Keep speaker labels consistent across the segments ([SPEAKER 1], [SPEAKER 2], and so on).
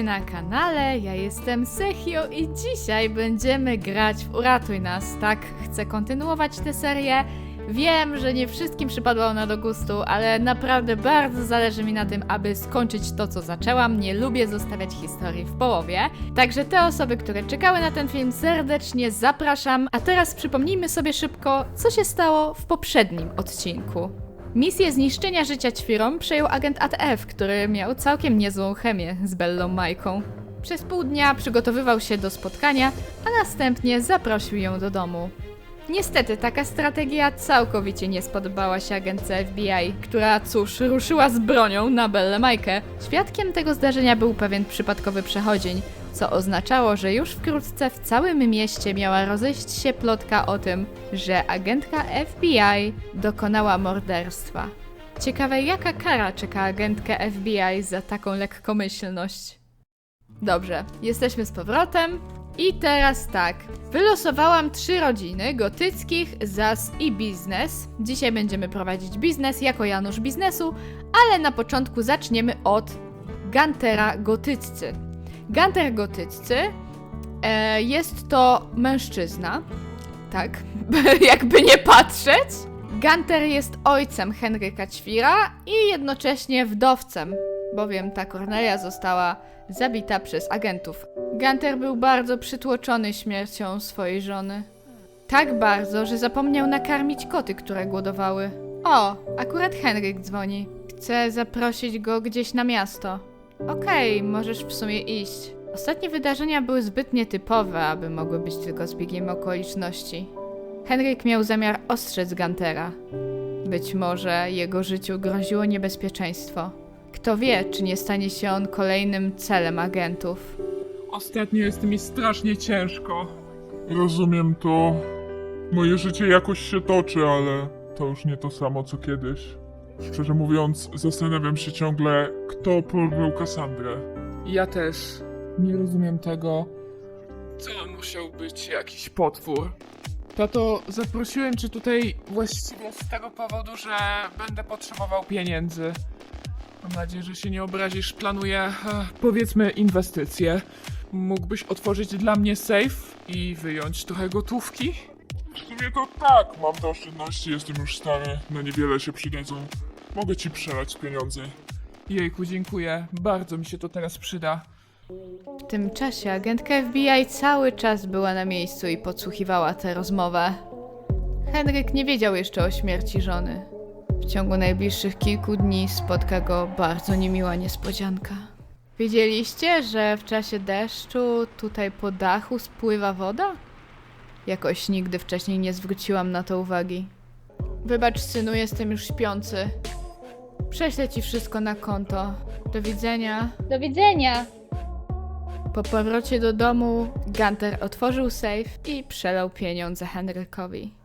[SPEAKER 1] Na kanale, ja jestem Sechio i dzisiaj będziemy grać w Uratuj Nas. Tak, chcę kontynuować tę serię. Wiem, że nie wszystkim przypadła ona do gustu, ale naprawdę bardzo zależy mi na tym, aby skończyć to, co zaczęłam. Nie lubię zostawiać historii w połowie. Także te osoby, które czekały na ten film, serdecznie zapraszam. A teraz przypomnijmy sobie szybko, co się stało w poprzednim odcinku. Misję zniszczenia życia ćwirom przejął agent ATF, który miał całkiem niezłą chemię z Bellą Majką. Przez pół dnia przygotowywał się do spotkania, a następnie zaprosił ją do domu. Niestety taka strategia całkowicie nie spodobała się agentce FBI, która cóż, ruszyła z bronią na Bellę Majkę. Świadkiem tego zdarzenia był pewien przypadkowy przechodzień, co oznaczało, że już wkrótce w całym mieście miała rozejść się plotka o tym, że agentka FBI dokonała morderstwa. Ciekawe, jaka kara czeka agentkę FBI za taką lekkomyślność. Dobrze, jesteśmy z powrotem. I teraz tak. Wylosowałam trzy rodziny gotyckich, ZAS i biznes. Dzisiaj będziemy prowadzić biznes jako Janusz biznesu, ale na początku zaczniemy od Gantera gotyccy. Ganter gotyccy e, jest to mężczyzna, tak, jakby nie patrzeć. Ganter jest ojcem Henryka Ćwira i jednocześnie wdowcem, bowiem ta Cornelia została zabita przez agentów. Ganter był bardzo przytłoczony śmiercią swojej żony. Tak bardzo, że zapomniał nakarmić koty, które głodowały. O, akurat Henryk dzwoni. Chce zaprosić go gdzieś na miasto. Okej, możesz w sumie iść. Ostatnie wydarzenia były zbyt nietypowe, aby mogły być tylko zbiegiem okoliczności. Henryk miał zamiar ostrzec Gantera. Być może jego życiu groziło niebezpieczeństwo. Kto wie, czy nie stanie się on kolejnym celem agentów.
[SPEAKER 2] Ostatnio jest mi strasznie ciężko. Rozumiem to. Moje życie jakoś się toczy, ale to już nie to samo co kiedyś. Szczerze mówiąc, zastanawiam się ciągle, kto porwał Kassandrę. Ja też nie rozumiem tego. To musiał być jakiś potwór. Tato, zaprosiłem cię tutaj właściwie z tego powodu, że będę potrzebował pieniędzy. Mam nadzieję, że się nie obrazisz. Planuję, e, powiedzmy, inwestycje. Mógłbyś otworzyć dla mnie safe i wyjąć trochę gotówki? W sumie to tak, mam te oszczędności, jestem już stary, na niewiele się przydadzą. Mogę ci przelać pieniądze. Jejku, dziękuję. Bardzo mi się to teraz przyda.
[SPEAKER 1] W tym czasie agentka FBI cały czas była na miejscu i podsłuchiwała tę rozmowę. Henryk nie wiedział jeszcze o śmierci żony. W ciągu najbliższych kilku dni spotka go bardzo niemiła niespodzianka. Wiedzieliście, że w czasie deszczu tutaj po dachu spływa woda? Jakoś nigdy wcześniej nie zwróciłam na to uwagi. Wybacz, synu, jestem już śpiący. Prześlę ci wszystko na konto. Do widzenia.
[SPEAKER 3] Do widzenia.
[SPEAKER 1] Po powrocie do domu, Gunter otworzył safe i przelał pieniądze Henrykowi.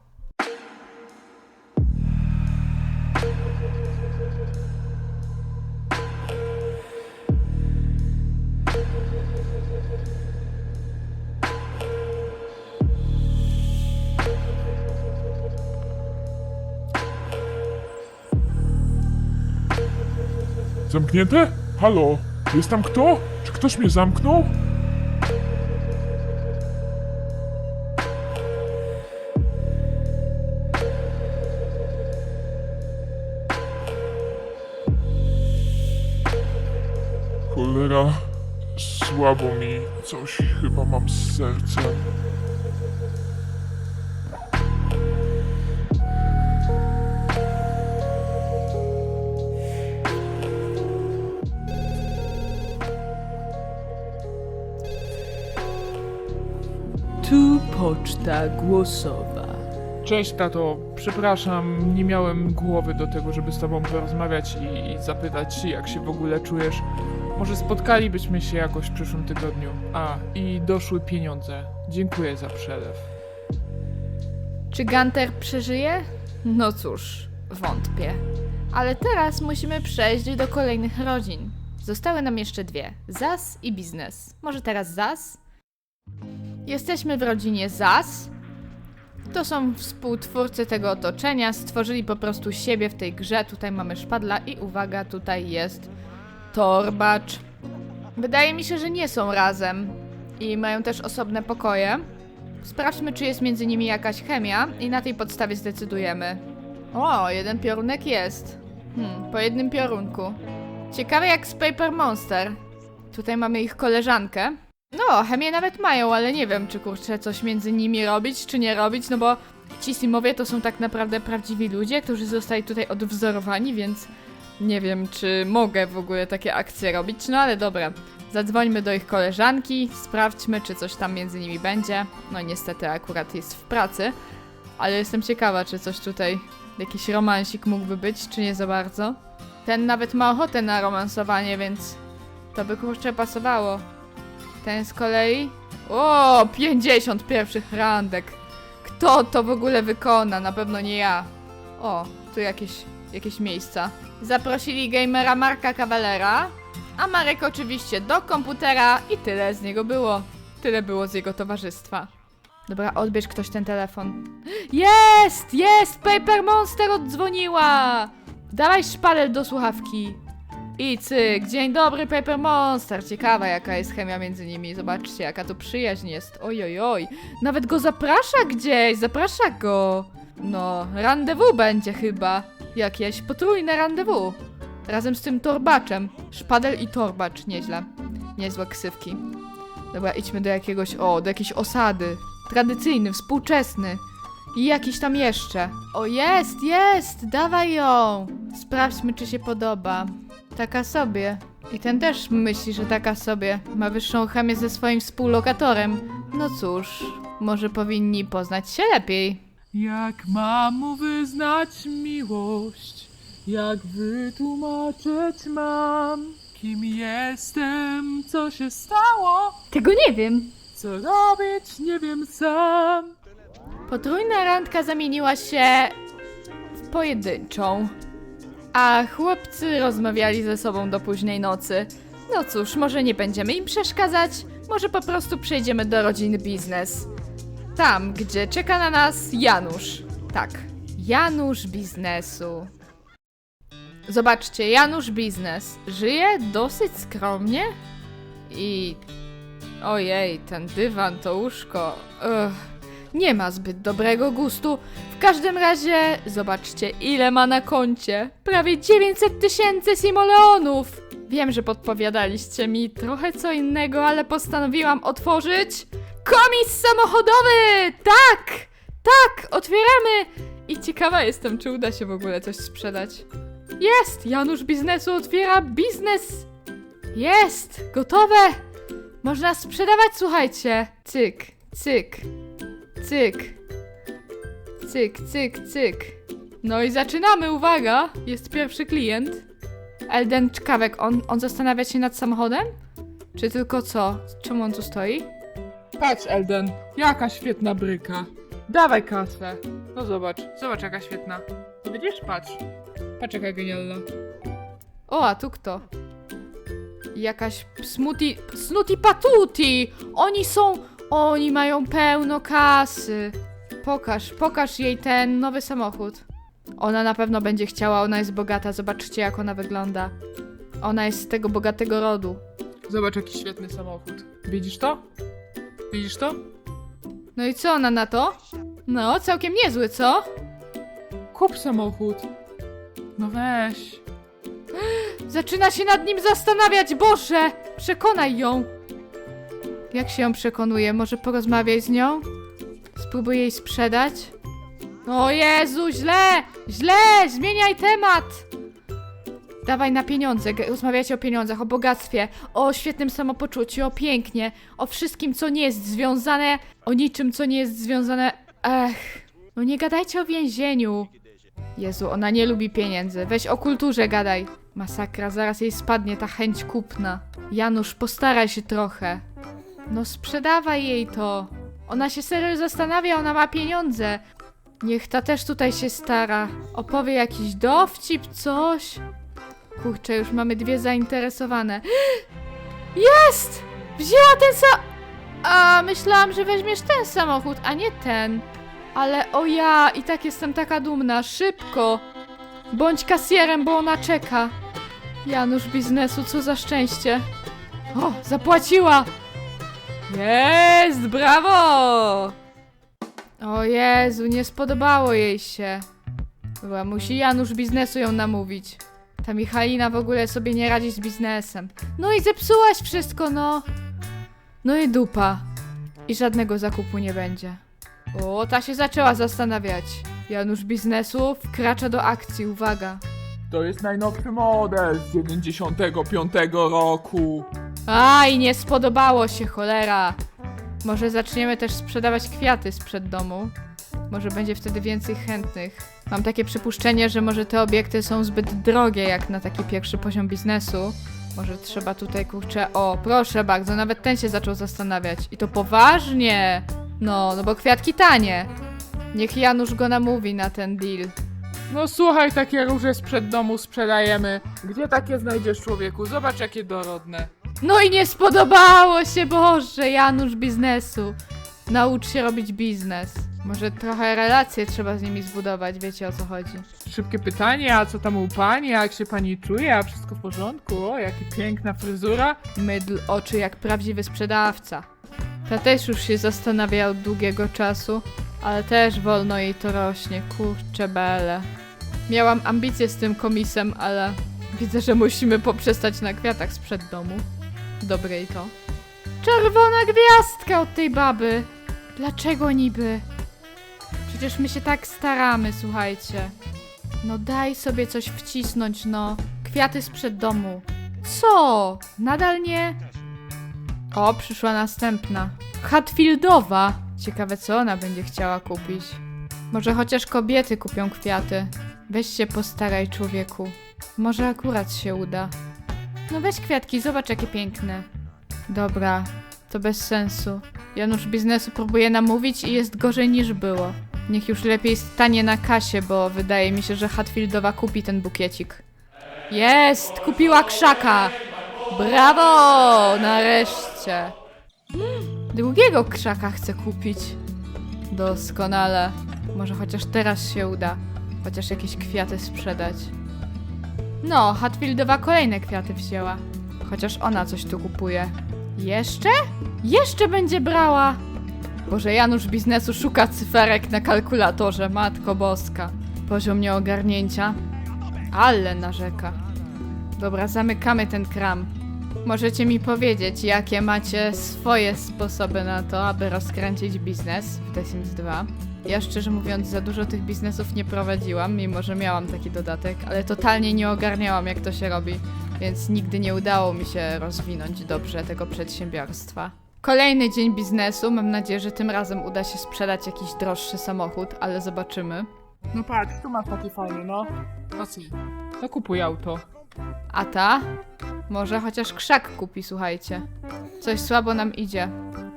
[SPEAKER 2] Zamknięte? Halo? Jest tam kto? Czy ktoś mnie zamknął? Cholera, słabo mi. Coś chyba mam z sercem.
[SPEAKER 1] Głosowa.
[SPEAKER 2] Cześć, tato. Przepraszam, nie miałem głowy do tego, żeby z tobą porozmawiać i, i zapytać się, jak się w ogóle czujesz. Może spotkalibyśmy się jakoś w przyszłym tygodniu. A, i doszły pieniądze. Dziękuję za przelew.
[SPEAKER 1] Czy Gunter przeżyje? No cóż, wątpię. Ale teraz musimy przejść do kolejnych rodzin. Zostały nam jeszcze dwie: ZAS i biznes. Może teraz ZAS? Jesteśmy w rodzinie ZAS. To są współtwórcy tego otoczenia, stworzyli po prostu siebie w tej grze. Tutaj mamy szpadla i uwaga, tutaj jest torbacz. Wydaje mi się, że nie są razem i mają też osobne pokoje. Sprawdźmy, czy jest między nimi jakaś chemia i na tej podstawie zdecydujemy. O, jeden piorunek jest. Hmm, po jednym piorunku. Ciekawe jak z Paper Monster. Tutaj mamy ich koleżankę. No, chemię nawet mają, ale nie wiem, czy kurczę coś między nimi robić, czy nie robić, no bo ci Simowie to są tak naprawdę prawdziwi ludzie, którzy zostali tutaj odwzorowani, więc nie wiem, czy mogę w ogóle takie akcje robić, no ale dobra. Zadzwońmy do ich koleżanki, sprawdźmy, czy coś tam między nimi będzie. No niestety akurat jest w pracy, ale jestem ciekawa, czy coś tutaj, jakiś romansik mógłby być, czy nie za bardzo. Ten nawet ma ochotę na romansowanie, więc to by kurczę pasowało. Ten z kolei... O, 50 pierwszych randek. Kto to w ogóle wykona? Na pewno nie ja. O, tu jakieś, jakieś miejsca. Zaprosili gamera Marka Cavallera, a Marek oczywiście do komputera i tyle z niego było. Tyle było z jego towarzystwa. Dobra, odbierz ktoś ten telefon. Jest! Jest! Paper Monster oddzwoniła! Dawaj szpalel do słuchawki. I cyk, dzień dobry Paper Monster. Ciekawa jaka jest chemia między nimi. Zobaczcie jaka to przyjaźń jest. Oj, oj, oj. Nawet go zaprasza gdzieś, zaprasza go. No, rendezvous będzie chyba. Jakieś potrójne rendezvous. Razem z tym torbaczem. Szpadel i torbacz, nieźle. Niezłe ksywki. Dobra, idźmy do jakiegoś, o, do jakiejś osady. Tradycyjny, współczesny. I jakiś tam jeszcze. O, jest, jest! Dawaj ją! Sprawdźmy, czy się podoba. Taka sobie. I ten też myśli, że taka sobie. Ma wyższą chemię ze swoim współlokatorem. No cóż, może powinni poznać się lepiej.
[SPEAKER 3] Jak mam mu wyznać miłość? Jak wytłumaczyć mam? Kim jestem? Co się stało?
[SPEAKER 1] Tego nie wiem.
[SPEAKER 3] Co robić? Nie wiem sam.
[SPEAKER 1] Potrójna randka zamieniła się w pojedynczą. A chłopcy rozmawiali ze sobą do późnej nocy. No cóż, może nie będziemy im przeszkadzać, może po prostu przejdziemy do rodziny biznes. Tam, gdzie czeka na nas Janusz. Tak, Janusz biznesu. Zobaczcie, Janusz biznes żyje dosyć skromnie i. Ojej, ten dywan, to łóżko. Ugh nie ma zbyt dobrego gustu. W każdym razie, zobaczcie, ile ma na koncie. Prawie 900 tysięcy simoleonów. Wiem, że podpowiadaliście mi trochę co innego, ale postanowiłam otworzyć komis samochodowy! Tak! Tak! Otwieramy! I ciekawa jestem, czy uda się w ogóle coś sprzedać. Jest! Janusz biznesu otwiera biznes! Jest! Gotowe! Można sprzedawać, słuchajcie! Cyk, cyk, Cyk. Cyk, cyk, cyk. No i zaczynamy, uwaga! Jest pierwszy klient. Elden Czkawek, on, on zastanawia się nad samochodem? Czy tylko co? Czemu on tu stoi?
[SPEAKER 3] Patrz, Elden, jaka świetna bryka. Dawaj kasę. No zobacz, zobacz jaka świetna. Widzisz? Patrz. Patrz jaka genialna.
[SPEAKER 1] O, a tu kto? Jakaś smuti... Snuti Patuti! Oni są... Oni mają pełno kasy. Pokaż, pokaż jej ten nowy samochód. Ona na pewno będzie chciała, ona jest bogata. Zobaczcie, jak ona wygląda. Ona jest z tego bogatego rodu.
[SPEAKER 3] Zobacz jaki świetny samochód. Widzisz to? Widzisz to?
[SPEAKER 1] No i co ona na to? No, całkiem niezły, co?
[SPEAKER 3] Kup samochód. No weź.
[SPEAKER 1] Zaczyna się nad nim zastanawiać, Boże! Przekonaj ją! Jak się ją przekonuje? Może porozmawiaj z nią? Spróbuj jej sprzedać? O Jezu, źle! Źle! Zmieniaj temat! Dawaj na pieniądze, rozmawiajcie o pieniądzach, o bogactwie, o świetnym samopoczuciu, o pięknie, o wszystkim, co nie jest związane, o niczym, co nie jest związane... Ech, no nie gadajcie o więzieniu. Jezu, ona nie lubi pieniędzy. Weź o kulturze gadaj. Masakra, zaraz jej spadnie ta chęć kupna. Janusz, postaraj się trochę. No sprzedawaj jej to. Ona się serio zastanawia, ona ma pieniądze. Niech ta też tutaj się stara. Opowie jakiś dowcip, coś. Kurczę, już mamy dwie zainteresowane. Jest! Wzięła ten sa... A, myślałam, że weźmiesz ten samochód, a nie ten. Ale o ja, i tak jestem taka dumna. Szybko! Bądź kasjerem, bo ona czeka. Janusz biznesu, co za szczęście. O, zapłaciła! Jest, brawo! O Jezu, nie spodobało jej się. Chyba musi Janusz biznesu ją namówić. Ta Michalina w ogóle sobie nie radzi z biznesem. No i zepsułaś wszystko, no. No i dupa. I żadnego zakupu nie będzie. O, ta się zaczęła zastanawiać. Janusz biznesu wkracza do akcji, uwaga.
[SPEAKER 3] To jest najnowszy model z 95 roku.
[SPEAKER 1] Aj, nie spodobało się, cholera. Może zaczniemy też sprzedawać kwiaty sprzed domu. Może będzie wtedy więcej chętnych. Mam takie przypuszczenie, że może te obiekty są zbyt drogie jak na taki pierwszy poziom biznesu. Może trzeba tutaj, kurczę, o, proszę bardzo, nawet ten się zaczął zastanawiać. I to poważnie! No, no bo kwiatki tanie. Niech Janusz go namówi na ten deal.
[SPEAKER 3] No słuchaj, takie róże sprzed domu sprzedajemy. Gdzie takie znajdziesz człowieku? Zobacz jakie dorodne.
[SPEAKER 1] No i nie spodobało się, Boże, Janusz biznesu. Naucz się robić biznes. Może trochę relacje trzeba z nimi zbudować, wiecie o co chodzi.
[SPEAKER 3] Szybkie pytanie, a co tam u pani? A jak się pani czuje? A wszystko w porządku? O, jaka piękna fryzura.
[SPEAKER 1] Mydl oczy jak prawdziwy sprzedawca. Ta też już się zastanawia od długiego czasu, ale też wolno jej to rośnie, kurcze bele. Miałam ambicje z tym komisem, ale widzę, że musimy poprzestać na kwiatach sprzed domu. Dobre i to. Czerwona gwiazdka od tej baby! Dlaczego niby? Przecież my się tak staramy, słuchajcie. No daj sobie coś wcisnąć, no. Kwiaty sprzed domu. Co? Nadal nie? O, przyszła następna. Hatfieldowa. Ciekawe, co ona będzie chciała kupić. Może chociaż kobiety kupią kwiaty. Weź się postaraj, człowieku. Może akurat się uda. No weź kwiatki, zobacz jakie piękne. Dobra, to bez sensu. Janusz biznesu próbuje namówić i jest gorzej niż było. Niech już lepiej stanie na kasie, bo wydaje mi się, że Hatfieldowa kupi ten bukiecik. Jest! Kupiła krzaka! Brawo! Nareszcie! Drugiego krzaka chcę kupić. Doskonale. Może chociaż teraz się uda. Chociaż jakieś kwiaty sprzedać. No, Hatfieldowa kolejne kwiaty wzięła. Chociaż ona coś tu kupuje. Jeszcze? Jeszcze będzie brała! Boże, Janusz biznesu szuka cyferek na kalkulatorze, matko boska. Poziom nieogarnięcia. Ale narzeka. Dobra, zamykamy ten kram. Możecie mi powiedzieć, jakie macie swoje sposoby na to, aby rozkręcić biznes w The Sims 2. Ja szczerze mówiąc za dużo tych biznesów nie prowadziłam, mimo że miałam taki dodatek, ale totalnie nie ogarniałam jak to się robi, więc nigdy nie udało mi się rozwinąć dobrze tego przedsiębiorstwa. Kolejny dzień biznesu, mam nadzieję, że tym razem uda się sprzedać jakiś droższy samochód, ale zobaczymy.
[SPEAKER 3] No patrz, tu masz taki fajny, no. Co? No kupuj auto.
[SPEAKER 1] A ta? Może chociaż krzak kupi, słuchajcie. Coś słabo nam idzie.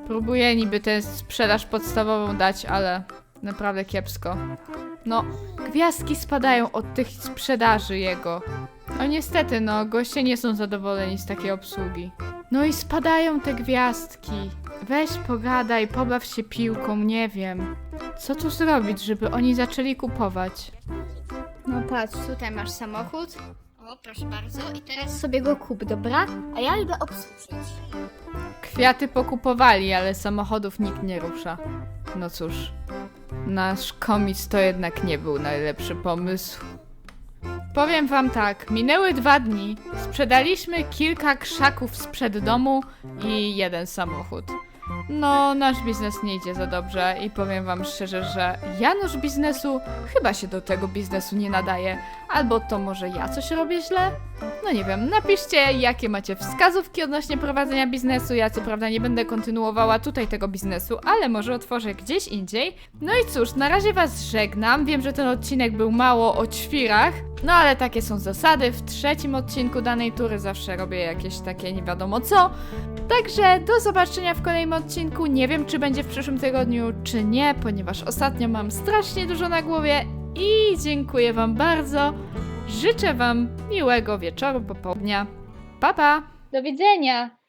[SPEAKER 1] Próbuję niby tę sprzedaż podstawową dać, ale naprawdę kiepsko. No, gwiazdki spadają od tych sprzedaży jego. No niestety, no, goście nie są zadowoleni z takiej obsługi. No i spadają te gwiazdki. Weź pogadaj, pobaw się piłką, nie wiem. Co tu zrobić, żeby oni zaczęli kupować?
[SPEAKER 4] No patrz, tutaj masz samochód. O, proszę bardzo. I teraz sobie go kup, dobra? A ja idę obsłużyć.
[SPEAKER 1] Kwiaty pokupowali, ale samochodów nikt nie rusza. No cóż, nasz komis to jednak nie był najlepszy pomysł. Powiem wam tak, minęły dwa dni, sprzedaliśmy kilka krzaków sprzed domu i jeden samochód. No, nasz biznes nie idzie za dobrze i powiem wam szczerze, że Janusz biznesu chyba się do tego biznesu nie nadaje. Albo to może ja coś robię źle? No nie wiem, napiszcie jakie macie wskazówki odnośnie prowadzenia biznesu. Ja co prawda nie będę kontynuowała tutaj tego biznesu, ale może otworzę gdzieś indziej. No i cóż, na razie was żegnam. Wiem, że ten odcinek był mało o ćwirach, no ale takie są zasady. W trzecim odcinku danej tury zawsze robię jakieś takie nie wiadomo co. Także do zobaczenia w kolejnym odcinku. Nie wiem, czy będzie w przyszłym tygodniu, czy nie, ponieważ ostatnio mam strasznie dużo na głowie i dziękuję Wam bardzo. Życzę Wam miłego wieczoru, popołudnia. Pa, pa!
[SPEAKER 4] Do widzenia!